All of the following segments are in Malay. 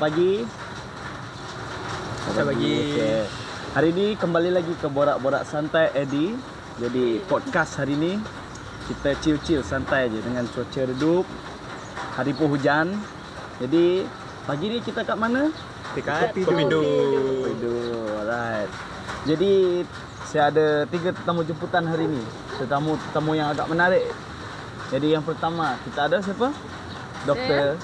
Pagi. Selamat pagi. Okey. Hari ini kembali lagi ke Borak-Borak Santai Eddie. Jadi podcast hari ini kita chill-chill santai je dengan cuaca redup. Hari pun hujan. Jadi pagi ni kita kat mana? Dekat Kopindo. Aduh, alright. Jadi saya ada tiga tetamu jemputan hari ini. Tetamu-tetamu yang agak menarik. Jadi yang pertama kita ada siapa? Doktor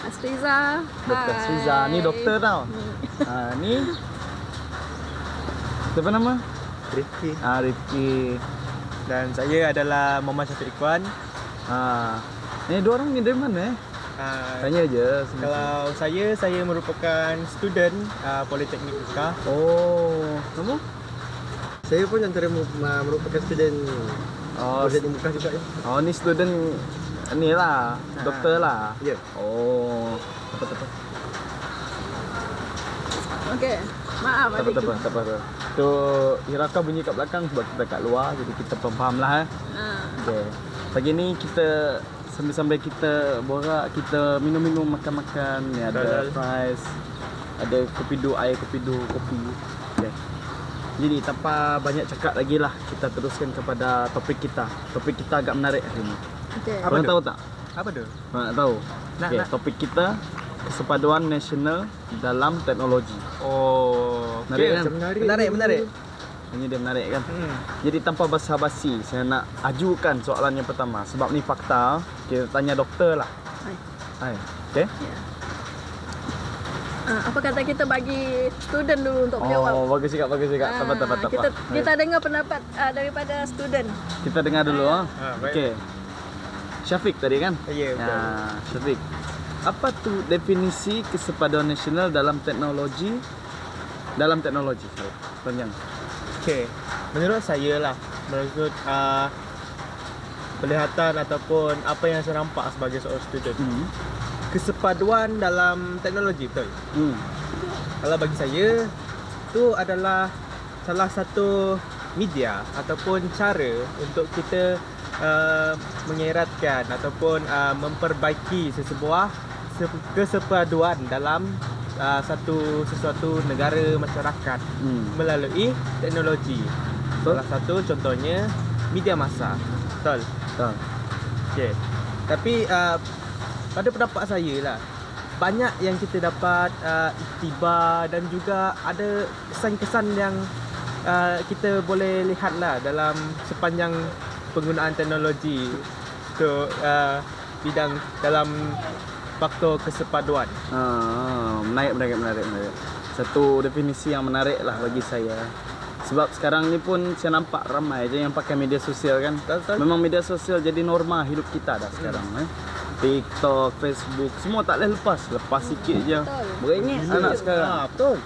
Asriza. Doktor Hai. Sriza. Ni doktor tau. ha, ni siapa nama? Rifki. Ah Rifki. Dan saya adalah Muhammad Syafiq Ikhwan. Ha. Ni dua orang ni dari mana eh? Uh, Tanya je. semua. kalau saya, saya merupakan student uh, Politeknik Mekah. Oh, kamu? Saya pun antara ma- merupakan student Oh, Politeknik Muka juga ya. oh ni student ni lah, doktor lah. Ya. Oh, apa apa. Okey. Maaf Tak apa, adik. tak apa, tak apa. Tu Iraka bunyi kat belakang sebab kita kat luar jadi kita faham lah eh. Ha. Okay. Pagi ni kita sambil-sambil kita borak, kita minum-minum, makan-makan. Ni ada fries, ada kopi du, air kopi du, kopi. Okay. Jadi tanpa banyak cakap lagi lah, kita teruskan kepada topik kita. Topik kita agak menarik hari ni. Okey. Apa Korang tahu tak? Apa tu? Korang nak tahu? Nak, okay, nak. topik kita kesepaduan nasional dalam teknologi. Oh, Menarik okay. kan? Menarik. Menarik, menarik. Ini dia menarik kan? Hmm. Jadi tanpa basa-basi, saya nak ajukan soalan yang pertama. Sebab ni fakta, kita tanya doktor lah. Hai. Hai. Okay? Ya. Ah, apa kata kita bagi student dulu untuk menjawab? Oh, bagus juga, bagus juga. Tak apa, tak apa, tak apa. kita kita dengar pendapat ah, daripada student. kita dengar dulu ah. Baik. Okey. Syafiq tadi kan? Ya, betul. Ya, Syafiq. Apa tu definisi kesepaduan nasional dalam teknologi? Dalam teknologi, salah. Panjang. Okay. Menurut saya lah, menurut uh, pelihatan ataupun apa yang saya nampak sebagai seorang student, Hmm. kesepaduan dalam teknologi betul. Hmm. Kalau bagi saya tu adalah salah satu media ataupun cara untuk kita uh, mengeratkan ataupun uh, memperbaiki sesebuah se- kesepaduan dalam uh, satu sesuatu negara masyarakat Hmm. melalui teknologi. Betul. Salah satu contohnya media massa. Betul. Tak. Okey. Tapi uh, pada pendapat saya lah banyak yang kita dapat uh, iktibar dan juga ada kesan-kesan yang uh, kita boleh lihat lah dalam sepanjang penggunaan teknologi untuk uh, bidang dalam faktor kesepaduan. Ah, menarik, menarik, menarik, menarik. Satu definisi yang menarik lah bagi saya. Sebab sekarang ni pun saya nampak ramai je yang pakai media sosial kan. Betul. Memang media sosial jadi norma hidup kita dah sekarang eh. TikTok, Facebook, semua tak boleh lepas. Lepas sikit je. Betul. Beringit anak sekarang. Ah, betul.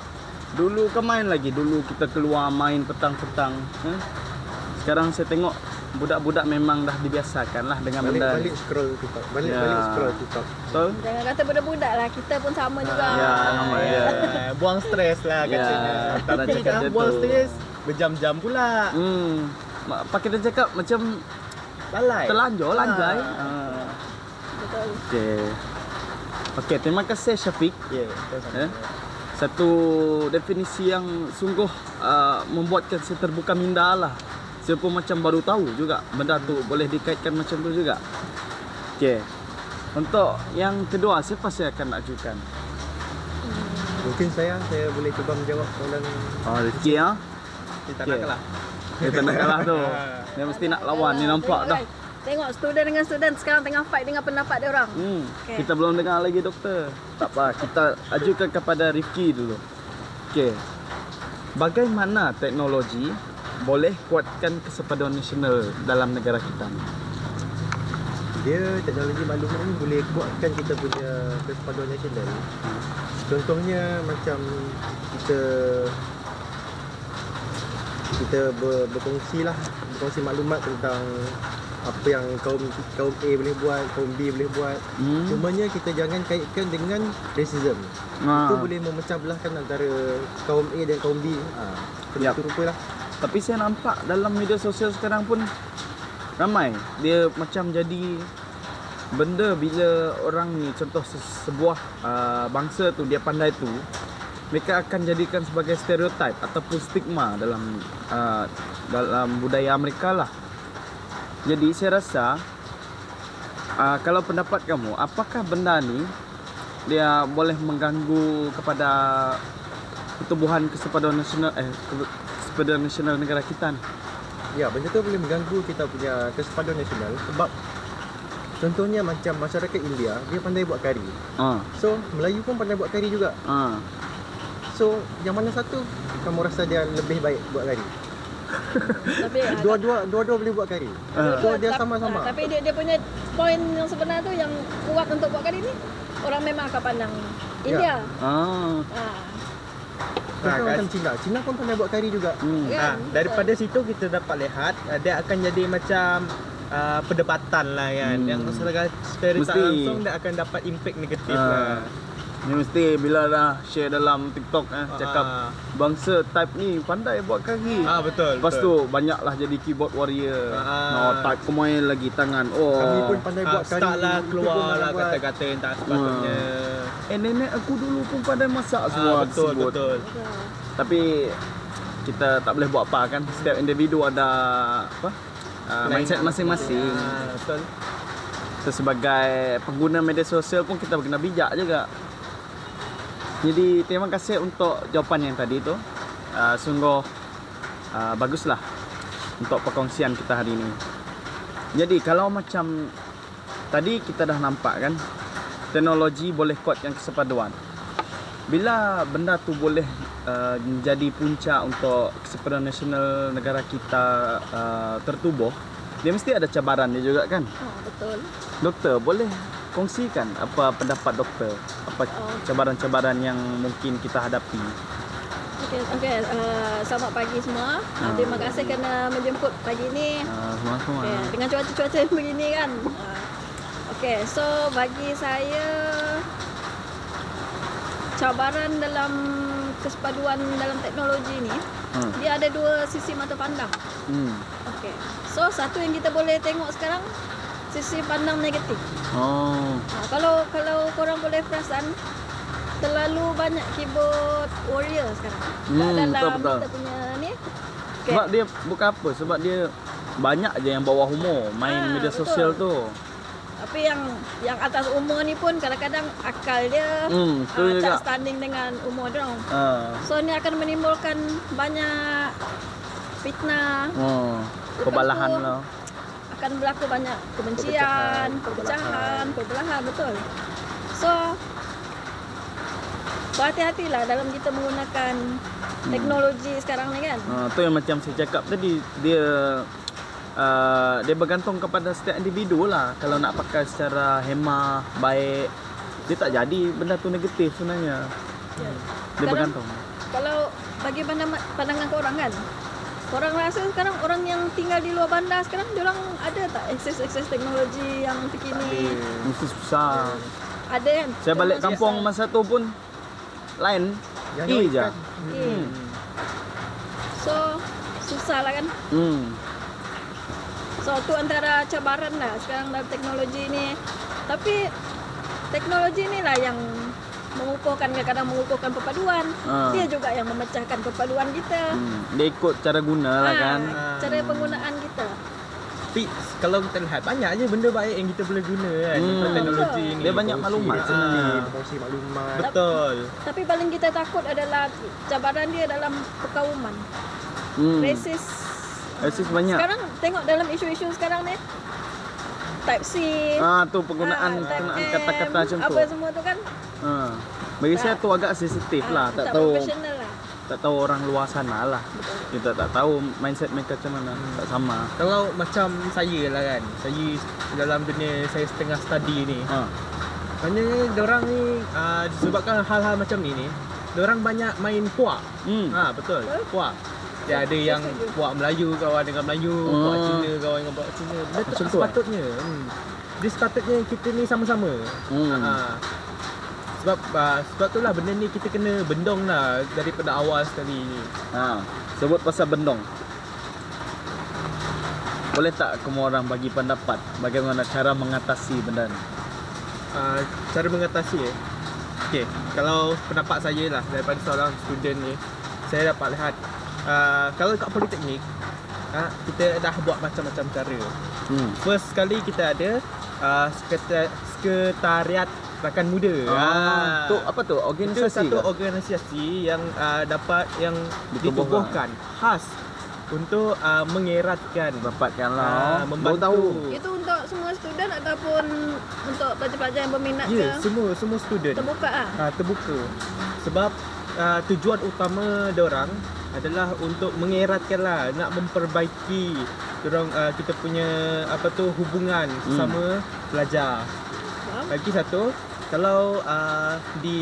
Dulu kan main lagi. Dulu kita keluar main petang-petang. Eh? Sekarang saya tengok budak-budak memang dah dibiasakan lah dengan benda Balik-balik scroll TikTok. Balik-balik Ya. scroll TikTok. Betul? Jangan kata budak-budak lah, kita pun sama juga. Ya, sama, ya. Buang stres lah Ya, katanya. pernah Tapi cakap dah buang stres berjam-jam pula. Hmm. Pak kita cakap macam Lalai. terlanjur lanjai. Ah. Ah. Betul. Okey. Okey, terima kasih Syafiq. Ya, sama. Eh? Satu definisi yang sungguh uh, membuatkan saya terbuka minda lah. Saya pun macam baru tahu juga benda tu boleh dikaitkan macam tu juga. Okey. Untuk yang kedua, siapa saya akan ajukan? Mungkin saya saya boleh cuba menjawab soalan Oh, Rizky ya. Kita nak kalah. Dia tak nak kalah tu. Dia mesti nak lawan. Ni nampak Tengok dah. Tengok student dengan student sekarang tengah fight dengan pendapat dia orang. Hmm, Okey. kita belum dengar lagi doktor. Tak apa, kita ajukan kepada Rifki dulu. Okey. Bagaimana teknologi boleh kuatkan kesepaduan nasional dalam negara kita ni? dia teknologi maklumat ni boleh kuatkan kita punya kesepaduan nasional. Contohnya macam kita kita ber, berkongsi lah berkongsi maklumat tentang apa yang kaum kaum A boleh buat, kaum B boleh buat. Hmm. Cumanya kita jangan kaitkan dengan racism. Ha. Itu boleh memecah belahkan antara kaum A dan kaum B. Ha, Yap. Itu rupalah. Tapi saya nampak dalam media sosial sekarang pun ramai dia macam jadi benda bila orang ni contoh se- sebuah uh, bangsa tu dia pandai tu mereka akan jadikan sebagai stereotip ataupun stigma dalam uh, dalam budaya mereka lah. Jadi saya rasa uh, kalau pendapat kamu apakah benda ni dia boleh mengganggu kepada pertumbuhan kesepaduan nasional eh ke- kesepaduan nasional negara kita ni. Ya, benda tu boleh mengganggu kita punya kesepaduan nasional sebab contohnya macam masyarakat India, dia pandai buat kari. Ah, So, Melayu pun pandai buat kari juga. ah. So, yang mana satu kamu rasa dia lebih baik buat kari? Tapi ah, Dua-dua dua-dua boleh buat kari. Ah. So, dia sama-sama. ah, Tapi dia dia punya poin yang sebenar tu yang kuat untuk buat kali ni orang memang akan pandang India. Ah. Ah, Contoh Ah, macam Cina. Cina pun pandai buat kari juga. Hmm. kan? Ah, daripada situ kita dapat lihat uh, dia akan jadi macam uh, perdebatan lah kan. Hmm. Yang secara secara tak Mesti. langsung dia akan dapat impact negatif Ah. lah. Ni mesti bila dah share dalam TikTok eh cakap Ah. bangsa type ni pandai buat kaki. Ah betul. Lepas betul. tu banyaklah jadi keyboard warrior. Ah. No type kemain lagi tangan. Oh. Kami pun pandai Ah, buat kari. start lah Itu pun keluar pandai lah buat. kata-kata yang tak sepatutnya. Eh nenek aku dulu pun pandai masak Ah, semua betul sebut. betul. Tapi kita tak boleh buat apa kan. Setiap individu ada apa? Uh, mindset masing-masing. Ah, betul. Kita sebagai pengguna media sosial pun kita kena bijak juga. Jadi terima kasih untuk jawapan yang tadi tu. Uh, sungguh uh, baguslah untuk perkongsian kita hari ini. Jadi kalau macam tadi kita dah nampak kan teknologi boleh kuatkan kesepaduan. Bila benda tu boleh uh, menjadi punca untuk kesepaduan nasional negara kita uh, tertubuh, dia mesti ada cabaran dia juga kan? Oh, betul. Doktor, boleh kongsikan apa pendapat doktor? Apa Oh. cabaran-cabaran yang mungkin kita hadapi? Okey, okey. Uh, selamat pagi semua. Uh, Ah. terima kasih kerana menjemput pagi ni. Uh, semua-semua. Okay, dengan cuaca-cuaca yang begini kan. Uh, Okey, so bagi saya cabaran dalam kesepaduan dalam teknologi ni, Hmm. dia ada dua sisi mata pandang. Hmm. Okey. So satu yang kita boleh tengok sekarang sisi pandang negatif. Oh. Ha, kalau kalau korang boleh perasan terlalu banyak keyboard warrior sekarang. Hmm, dalam betul, betul. kita punya ni. Okay. Sebab dia bukan apa, sebab dia banyak je yang bawah umur main Ah, media betul. sosial tu. Tapi yang yang atas umur ni pun kadang-kadang akal dia Hmm, tu ah, juga. tak standing dengan umur dia. orang. Ah. So ni akan menimbulkan banyak fitnah, Oh. Lepas Kebalahan lah. Akan berlaku banyak. Kebencian, perpecahan, perbelahan, betul. So berhati-hatilah dalam kita menggunakan teknologi sekarang ni kan. Uh, tu yang macam saya cakap tadi. Dia uh, dia bergantung kepada setiap individu lah. Kalau nak pakai secara hemah baik dia tak jadi benda tu negatif sebenarnya. Ya. dia Sekarang- bergantung. Kalau bagi pandang, pandangan korang kan Korang rasa sekarang orang yang tinggal di luar bandar sekarang Diorang ada tak akses-akses teknologi yang terkini mesti susah Ada kan? saya balik kampung susah. masa tu pun lain Yang E je kan. Eh. So susah lah kan hmm. So tu antara cabaran lah sekarang dalam teknologi ni Tapi teknologi ni lah yang mengukuhkan kadang-kadang mengukuhkan perpaduan Ah. Dia juga yang memecahkan perpaduan kita Hmm. dia ikut cara guna lah Ah, kan Cara penggunaan kita Tapi kalau kita lihat banyak je benda baik yang kita boleh guna kan Hmm. hmm. teknologi ni. dia banyak maklumat sebenarnya Kongsi maklumat. Betul. Tapi paling kita takut adalah cabaran dia dalam perkauman hmm. Racist Racist banyak Sekarang tengok dalam isu-isu sekarang ni Type C ah tu penggunaan ah, penggunaan kata-kata macam tu Apa semua tu kan Ha. Bagi saya tu agak sensitif lah. ah, Tak tahu profesional lah tak tahu orang luar sana lah. Kita tak tahu mindset mereka macam mana. Tak sama. Kalau macam saya lah kan. Saya dalam dunia saya setengah study ni. Ha. Maknanya orang ni uh, disebabkan hal-hal macam ni ni, orang banyak main puak. Hmm. Ha betul. Puak. Dia ada yang puak Melayu kawan dengan Melayu, Hmm. Cina kawan dengan puak Cina. Benda tu tak eh? sepatutnya. Hmm. Dia sepatutnya kita ni sama-sama. Hmm. Ha. Sebab uh, sebab tu lah benda ni kita kena bendong lah daripada awal sekali ni. Ha. Sebut pasal bendong. Boleh tak kamu orang bagi pendapat bagaimana cara mengatasi benda ni? uh, cara mengatasi eh. Okey, kalau pendapat saya lah daripada seorang student ni, saya dapat lihat uh, kalau kat politeknik uh, kita dah buat macam-macam cara. Hmm. First sekali kita ada uh, sekretar, sekretariat rakan muda. Ah, tu apa tu? Itu Organisasi. satu ke? organisasi yang uh, dapat yang Ditubuhkan. khas untuk uh, mengeratkan Dapatkanlah. Ah, Baru membantu. tahu. Itu untuk semua student ataupun untuk pelajar-pelajar yang berminat Ya, ke? semua semua student. Terbuka ah. uh, terbuka sebab uh, tujuan utama orang adalah untuk mengeratkan lah nak memperbaiki orang uh, kita punya apa tu hubungan sesama pelajar. Faham? Lagi satu kalau uh, di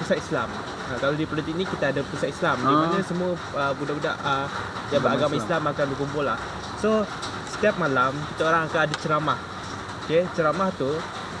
pusat Islam uh, kalau di politeknik kita ada pusat Islam di Ah. mana semua uh, budak-budak uh, yang Agama beragama Islam. Islam akan berkumpul lah. So setiap malam kita orang akan ada ceramah. Okey, ceramah tu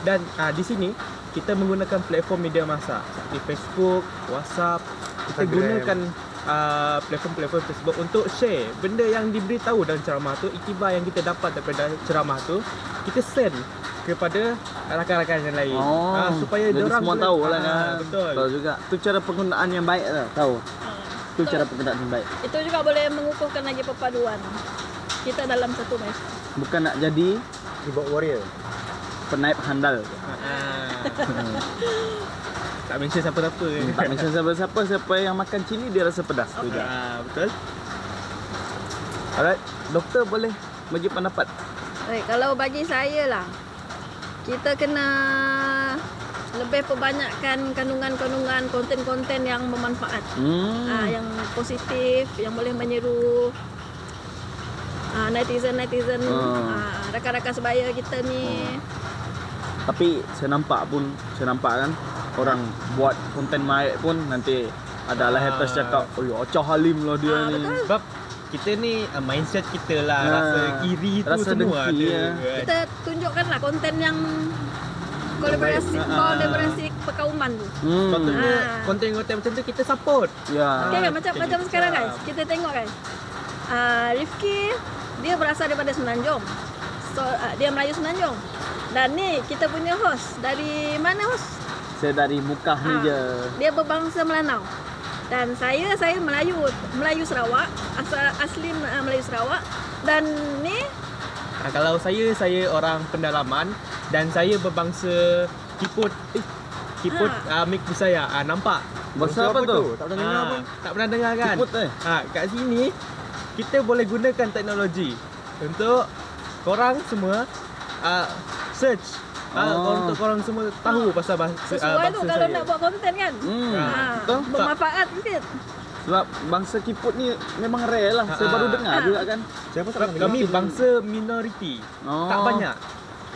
dan uh, di sini kita menggunakan platform media massa seperti Facebook, WhatsApp. Kita Instagram. gunakan uh, platform-platform tersebut untuk share benda yang diberitahu dalam ceramah tu, iktibar yang kita dapat daripada ceramah tu, kita send kepada rakan-rakan yang lain. Oh, Ah, supaya jadi diorang semua boleh- tahu lah Ah, kan. Betul. Tahu juga. Tu cara penggunaan yang baik lah. Tahu. Ah. Tu cara penggunaan yang baik. Itu juga boleh mengukuhkan lagi perpaduan kita dalam satu mes. Bukan nak jadi Keyboard warrior. penaip handal. Ah. tak mention siapa-siapa. tak mention siapa-siapa siapa yang makan cili dia rasa pedas tu je. Ah, betul. Alright, doktor boleh bagi pendapat. Baik, kalau bagi saya lah, kita kena lebih perbanyakkan kandungan-kandungan konten-konten yang bermanfaat. Hmm. Ah, yang positif, yang boleh menyeru ah, netizen-netizen, Hmm. ah, rakan-rakan sebaya kita ni. Tapi saya nampak pun, saya nampak kan orang buat konten baik pun nanti ada lah haters Ah. cakap, "Oh, ya, Acah Halim lah dia Ah, ni." betul. Sebab kita ni uh, mindset kita lah Ah, rasa iri tu rasa semua dengki, ada. ya. kan. Kita tunjukkanlah konten yang kolaborasi Ah. kolaborasi perkauman tu. Hmm. Ah. konten-konten macam tu kita support. Ya. Okay, kan? Ah, macam kita macam juga. sekarang guys. Kita tengok guys. Uh, Rifki dia berasal daripada Semenanjung. So uh, dia Melayu Semenanjung. Dan ni kita punya host dari mana host? Saya dari Mukah ni Ah, je. Dia berbangsa Melanau. Dan saya saya Melayu Melayu Sarawak, asal asli uh, Melayu Sarawak. Dan ni Ha, kalau saya saya orang pendalaman dan saya berbangsa Kiput eh, Kiput Ha. uh, Mik Bisaya. Ah nampak? Bahasa apa tu? Tak pernah dengar Ah, pun. Tak pernah dengar kan? Kiput eh. Ha, kat sini kita boleh gunakan teknologi untuk korang semua uh, search Ah, Oh. untuk korang semua tahu pasal bahasa ah, sesuai bangsa tu kalau saya. nak buat konten kan. Hmm. Ah, Ha, Betul? bermanfaat sikit. Sebab bangsa Kiput ni memang rare lah. Saya Ah. baru dengar Ah. juga kan. Siapa Sebab kami dengar? bangsa minoriti. Oh. Tak banyak.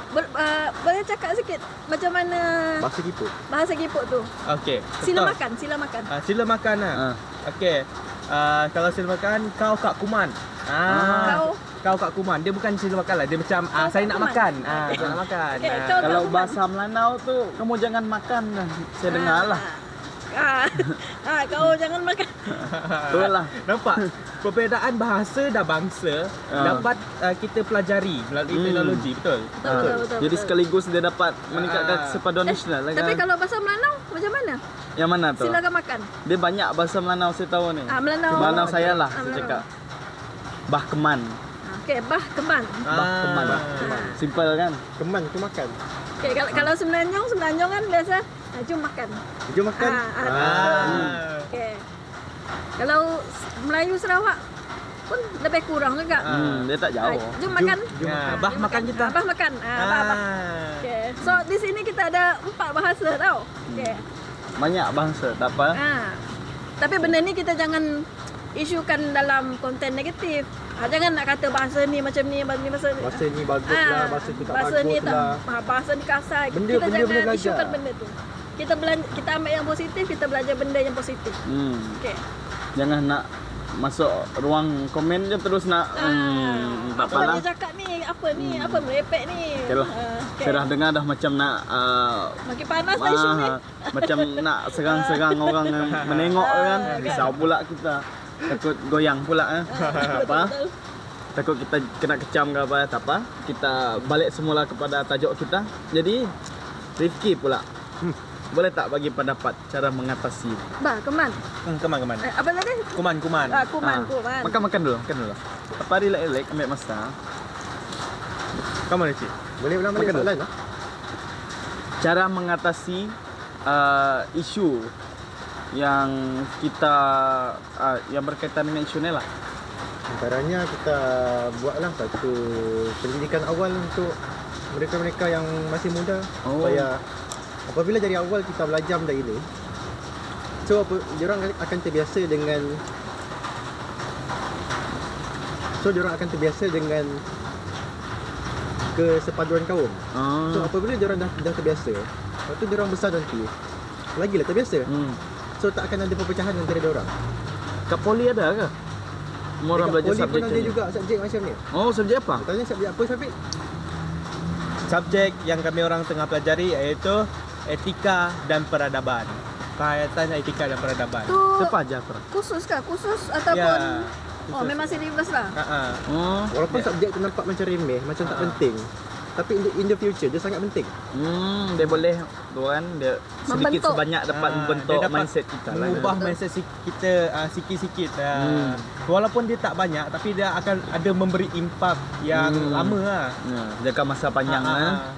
Ber, uh, boleh cakap sikit macam mana Bahasa Kiput. bahasa Kiput tu? Okey. Sila makan, sila makan. Ah, sila makan lah. Ah. Okey. Ah, kalau sila makan kau kak kuman. Ah. Kau kau kak kuman. Dia bukan sila makan lah. Dia macam ah, Kau saya Kak nak makan. Ah, saya nak makan. Okey, Ah. kau- Kalau kuman. bahasa Melanau tu kamu jangan makan. Saya dengar lah. Ah, ah, kau jangan makan. Betul lah. Nampak? Perbezaan bahasa dan bangsa Ah. dapat uh, kita pelajari melalui Hmm. teknologi, betul? Betul, betul, betul. Jadi betul. sekaligus dia dapat meningkatkan Ah. kesepaduan Eh, nasional lah Tapi kan. kalau bahasa Melanau macam mana? Yang mana tu? Silakan makan. Dia banyak bahasa Melanau saya tahu ni. Ah, Melanau. Melanau saya lah Ah, saya Melanau. cakap. Bah keman. Ah, Okey, bah keman. Bah keman. Ah. Simple kan? Keman tu makan. Okey, kalau, kalau Semenanjung, Semenanjung kan biasa ah, jom makan. Jom makan. Ah, ah, Ah. Okey. Kalau Melayu Sarawak pun lebih kurang juga. Hmm, dia tak Ah, jauh. jom makan. jom Ah, makan. Bah jom makan kita. Ah, bah makan. Ah, bah, bah. Ah. Okey. So di sini kita ada empat bahasa tau. Okey. Banyak bangsa, tak apa. Ha. Tapi benda ni kita jangan isukan dalam konten negatif. Ha, jangan nak kata bahasa ni macam ni, bahasa ni bahasa Bahasa ni bagus Ah, lah, bahasa tu tak bahasa bagus ni tak, lah. ha, bahasa ni kasar. Benda- kita benda jangan belajar. isukan benda tu. Kita belan- kita ambil yang positif, kita belajar benda yang positif. Hmm. Okey. Jangan nak masuk ruang komen je terus nak hmm, tak Ah, apa dia cakap ni? Apa ni? Apa merepek ni? Okay lah. Ah, okey. Saya dah dengar dah macam nak uh, Makin panas lah isu ni. ah, macam nak serang-serang orang yang menengok kan. Ah, Risau pula kita. Takut goyang pula eh. Betul, Apa? Takut kita kena kecam ke apa, tak apa. Kita balik semula kepada tajuk kita. Jadi, Rifki pula. Boleh tak bagi pendapat cara mengatasi? Bah, kuman. Hmm, keman keman. Eh, apa tadi? Kuman kuman. Ah, kuman, Ah, kuman. Makan makan dulu, makan dulu. Apa relax-relax ambil masa. Keman cik. Boleh ulang balik Makan dulu. soalan lah. Cara mengatasi uh, isu yang kita uh, yang berkaitan dengan isu ni lah. Antaranya kita buatlah satu pendidikan awal untuk mereka-mereka yang masih muda Oh. supaya apabila dari awal kita belajar benda ini so apa diorang akan terbiasa dengan so diorang akan terbiasa dengan kesepaduan kaum. So Oh. apabila diorang dah, dah terbiasa, lepas tu diorang besar nanti lagilah terbiasa. Hmm. So tak akan ada perpecahan antara diorang. Kat poli ada ke? Semua orang belajar poli subjek pun ada juga subjek macam ni. Oh, subjek apa? Tanya subjek apa Syafiq? Subjek yang kami orang tengah pelajari iaitu etika dan peradaban. Kaitan etika dan peradaban. Tu Siapa aja apa? khusus kah? Khusus ataupun Ya. Oh, memang syllabus lah. Ha ah. Oh. Walaupun Ya. subjek tu nampak macam remeh, macam tak Ha. penting. Tapi in the, in the future dia sangat penting. Hmm, dia boleh tu kan dia sedikit Membentuk. sebanyak dapat Ah, membentuk dapat mindset kita lah. Mengubah mindset si- kita uh, sikit-sikit. Uh, Hmm. Walaupun dia tak banyak tapi dia akan ada memberi impak yang Hmm. lama lah. Ya, jangka masa panjang Ah, ah, kan. ah.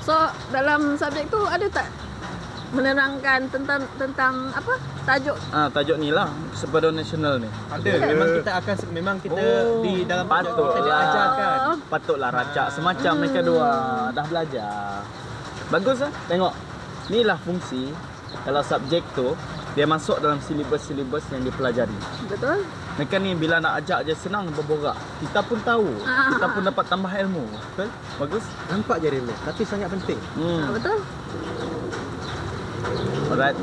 So, dalam subjek tu ada tak menerangkan tentang tentang apa? Tajuk Ah, tajuk ni lah Sepeda nasional ni. Ada. Memang kita akan memang kita Oh, di dalam patut kita lah. diajarkan. Patutlah racak semacam mereka dua dah belajar. Bagus lah. Tengok. Inilah fungsi kalau subjek tu dia masuk dalam silibus-silibus yang dipelajari. betul? Mereka ni bila nak ajak je senang berborak. Kita pun tahu. Ah. Kita pun dapat tambah ilmu. Betul? Bagus. Nampak je remeh, tapi sangat penting. Hmm. betul? Alright.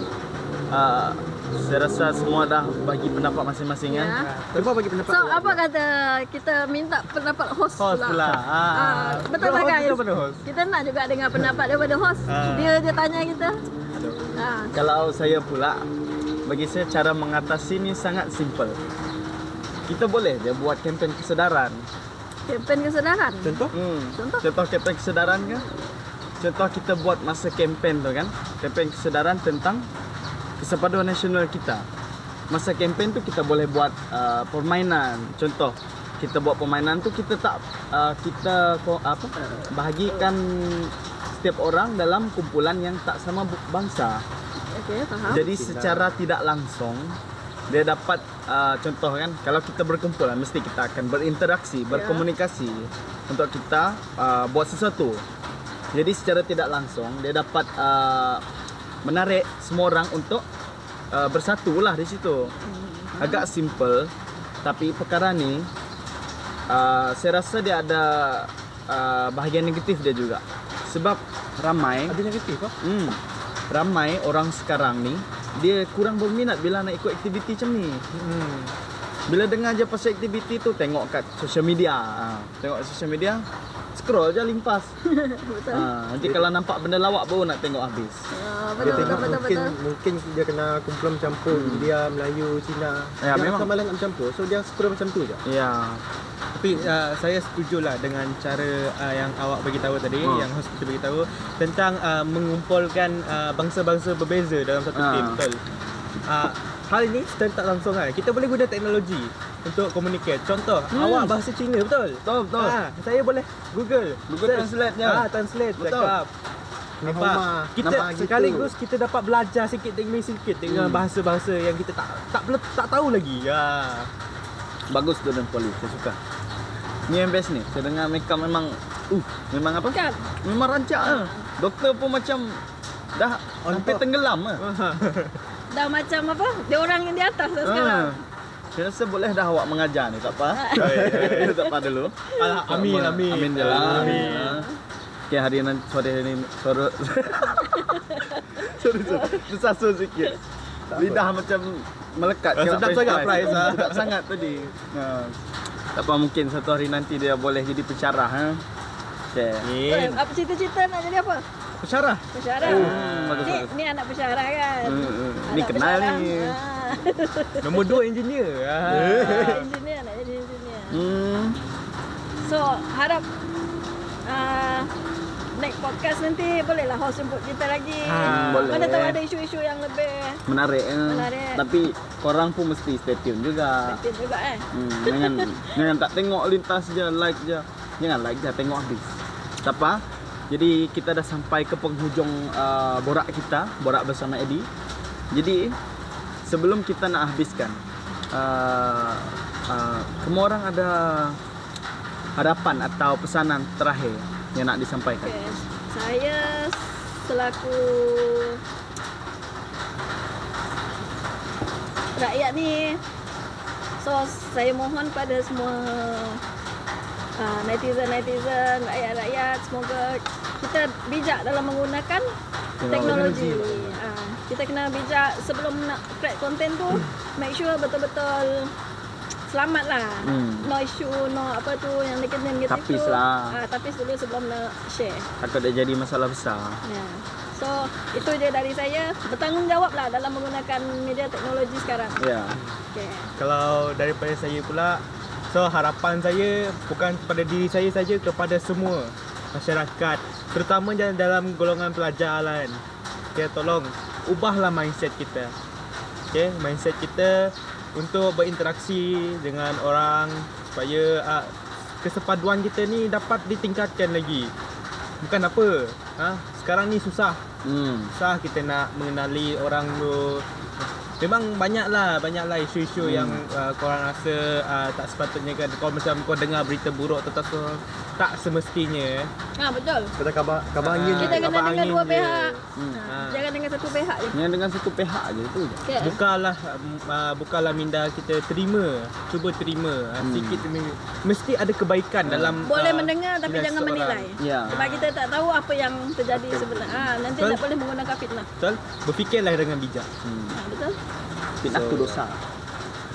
Uh, saya rasa semua dah bagi pendapat masing-masing kan. Ya. Cuba bagi pendapat So, apa pula. kata kita minta pendapat host, Host pula. Ah, betul Host tak guys? kita. Kita nak juga dengar pendapat daripada host. Ah. Dia je tanya kita. Ah. Kalau saya pula bagi saya cara mengatasi ni sangat simple. Kita boleh je buat kempen kesedaran. Kempen kesedaran. Contoh? Hmm. Contoh? Contoh kempen kesedaran kan? Contoh kita buat masa kempen tu kan? Kempen kesedaran tentang kesepaduan nasional kita. Masa kempen tu kita boleh buat uh, permainan. Contoh kita buat permainan tu kita tak uh, kita apa bahagikan setiap orang dalam kumpulan yang tak sama bangsa. Okey, faham. Jadi secara tidak langsung dia dapat uh, contoh kan kalau kita berkumpul lah, mesti kita akan berinteraksi, berkomunikasi untuk kita uh, buat sesuatu. Jadi secara tidak langsung dia dapat uh, menarik semua orang untuk uh, bersatu lah di situ. Agak simple tapi perkara ni uh, saya rasa dia ada uh, bahagian negatif dia juga. Sebab ramai Ada negatif ah? Hmm. Ramai orang sekarang ni dia kurang berminat bila nak ikut aktiviti macam ni. Hmm. Bila dengar je pasal aktiviti tu tengok kat social media. Ha, tengok social media scroll je limpas. betul. Ha, nanti kalau nampak benda lawak baru nak tengok habis. Dia betul, betul, tengok betul, mungkin betul. mungkin dia kena kumpulan mencampur India, Melayu, Cina. Ya, dia memang. rasa malas nak mencampur. So dia scroll macam tu je. Ya. Tapi uh, saya setujulah dengan cara uh, yang awak bagi tahu tadi, Hmm. yang host kita bagi tahu tentang uh, mengumpulkan uh, bangsa-bangsa berbeza dalam satu Ah. tim, betul. Uh, hal ini secara tak langsung kan. Kita boleh guna teknologi untuk communicate. Contoh, Hmm. awak bahasa Cina, betul? Betul, betul. Ah, saya boleh Google, Google search. Translate je. Ah, translate, Betul. cakap. Nampak? Kita nampak gitu. sekaligus kita dapat belajar sikit demi sikit dengan Hmm. bahasa-bahasa yang kita tak tak tak, tak tahu lagi. Ya. Bagus tu dan poli. Saya suka. Ni yang best ni. Saya dengar mereka memang uh memang apa? Kan? Memang rancak ah. Doktor pun macam dah hampir top. tenggelam ah. Dah macam apa? Dia orang yang di atas dah sekarang. Saya rasa boleh dah awak mengajar ni, tak apa. tak apa dulu. Alah, amin, amin. Amin je lah. Amin. Okay, hari ni sore ni sore. sorry, sorry. Tersasul sikit. Lidah macam melekat. Kat sedap french sangat fries. fries, ah. Sedap sangat tadi. Ha. Tak apa mungkin satu hari nanti dia boleh jadi pensyarah ha. Okay. Eh, apa cita-cita nak jadi apa? Pensyarah. Pensyarah. Hmm, bagus, ni, bagus. ni anak pensyarah kan? Hmm, hmm. Ni Anak kenal pensyarah. ni. Ah. Nombor dua engineer. Ah. Ah, engineer nak jadi engineer. Hmm. So harap uh, next podcast nanti bolehlah host jemput kita lagi. Ah, boleh. Mana tahu ada isu-isu yang lebih Menarik, eh. Menarik. Tapi korang pun mesti stay tune juga. aktif juga eh. Hmm, jangan jangan tak tengok lintas je, like je. Jangan like je, tengok habis. Tak apa. Jadi kita dah sampai ke penghujung uh, borak kita, borak bersama Eddie. Jadi sebelum kita nak habiskan, uh, uh, semua orang ada harapan atau pesanan terakhir yang nak disampaikan. Okay. Saya selaku rakyat ni so saya mohon pada semua uh, netizen-netizen, rakyat-rakyat semoga kita bijak dalam menggunakan teknologi. Uh, kita kena bijak sebelum nak create konten tu make sure betul-betul selamat lah. Hmm. No issue, no apa tu yang negatif-negatif Tapis tu. lah. Ah, tapis dulu sebelum nak share. Takut dia jadi masalah besar. Ya. So, itu je dari saya. Bertanggungjawab lah dalam menggunakan media teknologi sekarang. Ya. Okay. Kalau daripada saya pula So harapan saya bukan kepada diri saya saja kepada semua masyarakat. Terutama dalam- golongan pelajar kan Okay tolong ubahlah mindset kita. Okay mindset kita untuk berinteraksi dengan orang Supaya uh, kesepaduan kita ni dapat ditingkatkan lagi. Bukan apa ha? Sekarang ni susah. Hmm. susah kita nak mengenali orang tu Memang banyak lah, banyak lah isu-isu hmm. yang uh, korang rasa uh, tak sepatutnya kan Kau macam kau dengar berita buruk tentang tu Tak semestinya Ah, betul. Kata kabar kabar angin Kita kena dengar angin dua je. pihak. Hmm. Ha. Ah. Jangan dengar satu pihak je. Yang dengan satu pihak je itu je. Okay. Bukalah uh, bukalah minda kita terima Cuba terima uh, Hmm. Sikit demi Mesti ada kebaikan dalam Boleh uh, mendengar tapi jangan seseorang. menilai. Ya. Sebab kita tak tahu apa yang terjadi sebenarnya. Ah, nanti Betul. tak boleh menggunakan fitnah. Betul? Berfikirlah dengan bijak Hmm. Ha, betul? Fitnah So- tu dosa.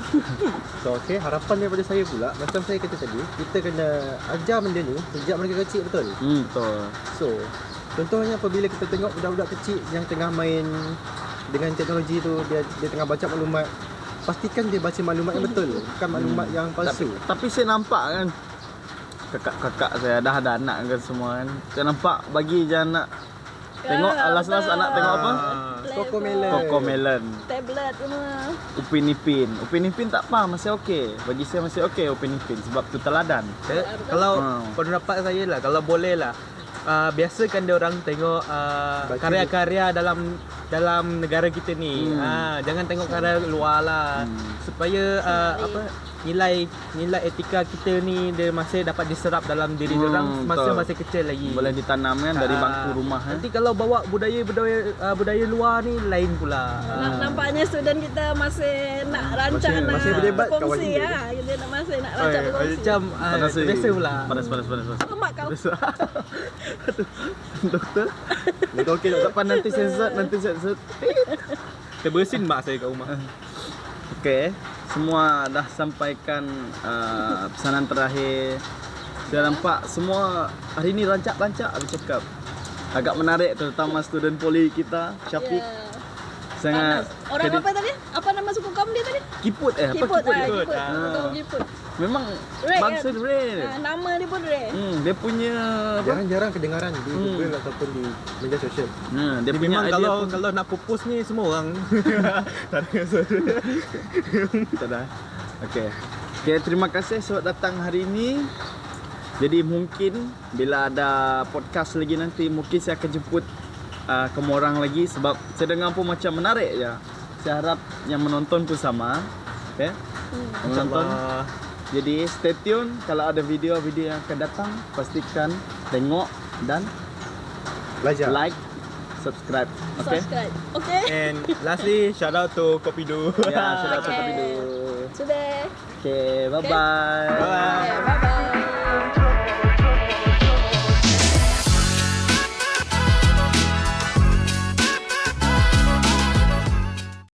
So okay, harapan daripada saya pula Macam saya kata tadi Kita kena ajar benda ni Sejak mereka kecil betul Hmm, betul. So Contohnya apabila kita tengok budak-budak kecil Yang tengah main Dengan teknologi tu Dia dia tengah baca maklumat Pastikan dia baca maklumat yang betul Bukan maklumat yang Tapi, palsu tapi saya nampak kan kakak-kakak saya dah ada anak kan semua kan. Saya nampak bagi je anak tengok Ya, alas-alas betul. anak tengok apa? Coco melon. Coco melon, Tablet semua. Upin Ipin. Upin Ipin tak apa, masih okey. Bagi saya masih okey Upin Ipin sebab tu teladan. Eh, kalau Ha. pendapat saya lah kalau boleh lah uh, biasakan dia orang tengok uh, karya-karya dalam dalam negara kita ni. Hmm. Ha, jangan tengok karya luar lah. Hmm. Supaya uh, apa nilai nilai etika kita ni dia masih dapat diserap dalam diri Hmm, dia orang masa betul. masih kecil lagi. Boleh ditanam kan dari Ah, bangku rumah kan. Nanti kalau bawa budaya budaya uh, budaya luar ni lain pula. Ah. Nampaknya student kita masih nak rancang Masih- nak masih berdebat kawan berkongsi kita. ya. Kita nak masih nak rancang berkongsi. macam uh, Panas eh. biasa pula. Panas panas panas panas. Apa mak kau? Doktor. Dia okey tak Tak nanti sensor nanti sensor. Terbersin mak saya kat rumah. Okey, semua dah sampaikan uh, pesanan terakhir. Saya nampak semua hari ni rancak-rancak habis cakap. Agak menarik terutama student poli kita, Syafiq. Ya. Sangat Panas. Orang jadi- apa tadi? Apa nama suku kaum dia tadi? Kiput eh, apa Kiput. kiput? Ah, eh? kiput. Ah. Kiput. Memang Red, bangsa kan? red. Ah, nama dia pun Ray. Hmm, dia punya? Jarang-jarang kedengaran di Hmm. Google ataupun di media sosial Nah, dia Dia punya memang kalau pun kalau nak pupus ni semua orang tak ada Tak dah. Okey. Okey, terima kasih sebab datang hari ini. Jadi mungkin bila ada podcast lagi nanti mungkin saya akan jemput uh, kamu orang lagi sebab saya dengar pun macam menarik je. Saya harap yang menonton pun sama. Okey. Hmm. Yang menonton. Jadi stay tune kalau ada video-video yang akan datang pastikan tengok dan Belajar like, subscribe. Okey. Subscribe. Okay. And lastly shout out to Kopido Ya, shout out to Okay. Kopido. Sudah. Okay, bye-bye. Bye.